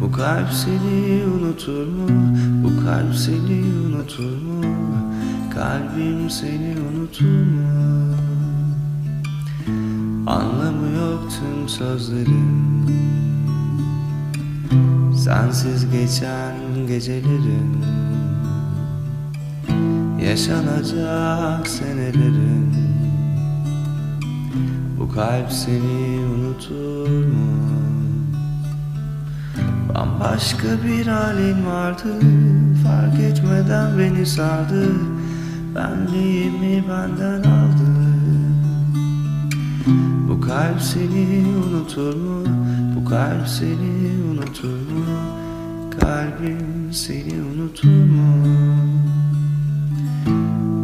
Bu kalp seni unutur mu? Bu kalp seni unutur mu? Kalbim seni unutur mu? Anlamı yok tüm sözlerin Sensiz geçen gecelerin Yaşanacak senelerin Bu kalp seni unutur mu? Bambaşka bir halin vardı Fark etmeden beni sardı Benliğimi benden aldı Bu kalp seni unutur mu? Bu kalp seni unutur mu? Kalbim seni unutur mu?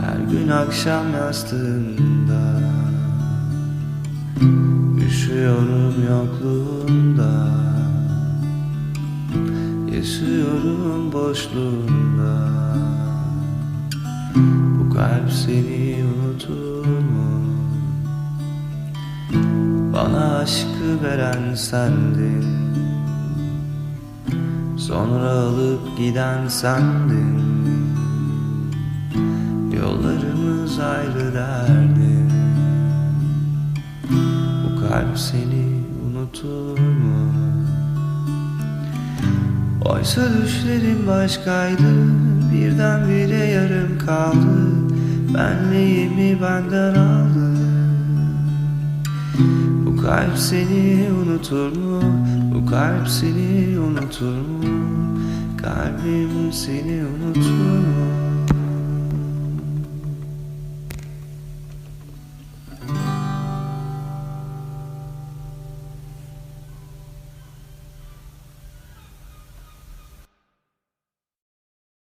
Her gün akşam yastığında Üşüyorum yokluğunda Yaşıyorum boşluğunda Bu kalp seni unutur mu? Bana aşkı veren sendin Sonra alıp giden sendin Yollarımız ayrı derdim Bu kalp seni unutur? Oysa düşlerim başkaydı Birdenbire yarım kaldı Benliğimi benden aldı Bu kalp seni unutur mu? Bu kalp seni unutur mu? Kalbim seni unutur mu?